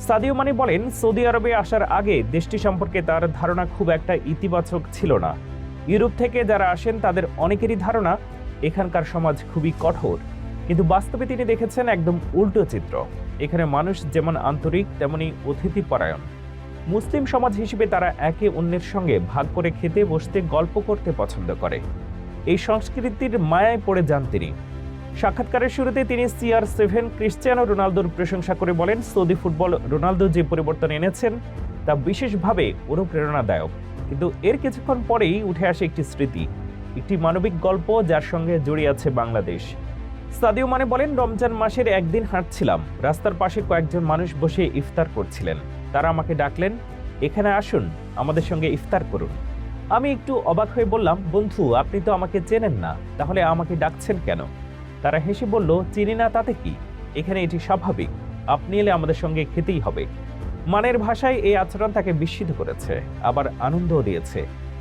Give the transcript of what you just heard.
Sadio মানি বলেন, Saudi আরবে আসার আগে দেশটি সম্পর্কে তার ধারণা খুব একটা ইতিবাচক ছিল না। ইউরোপ থেকে যারা আসেন, তাদের অনেকেরই ধারণা এখানকার সমাজ খুবই কঠোর। কিন্তু বাস্তবে তিনি দেখেছেন একদম উল্টো চিত্র। এখানে মানুষ যেমন আন্তরিক, তেমনি অতিথিপরায়ণ। মুসলিম সমাজ হিসেবে তারা একে অন্যের সঙ্গে ভাগ করে খেতে বসতে গল্প করতে পছন্দ করে। এই সংস্কৃতির মায়ায় পড়ে যান তিনি। সাক্ষাৎকারের শুরুতে তিনি সিআর সেভেন, ক্রিশ্চিয়ানো রোনালদোর প্রশংসা করে বলেন, সৌদি ফুটবল রোনালদো যে পরিবর্তন এনেছেন, তা বিশেষভাবে অনুপ্রেরণাদায়ক। কিন্তু এর কিছুক্ষণ পরেই উঠে আসে একটি স্মৃতি, একটি মানবিক গল্প যার সঙ্গে জড়িয়ে আছে বাংলাদেশ। সাদিও মানে বলেন, রমজান মাসের একদিন হাঁটছিলাম, রাস্তার পাশে কয়েকজন মানুষ বসে ইফতার করছিলেন। তারা আমাকে ডাকলেন, এখানে আসুন, আমাদের সঙ্গে ইফতার করুন। আমি একটু অবাক হয়ে বললাম, বন্ধু, আপনি তো আমাকে চেনেন না, তাহলে আমাকে ডাকছেন কেন? তারা হেসে বলল, চিনি না, তাতে কি? এখানে এটি স্বাভাবিক। আপনি এলে আমাদের সঙ্গে খেতেই হবে। মানের ভাষায় এই আচরণ তাকে বিস্মিত করেছে, আবার আনন্দও দিয়েছে।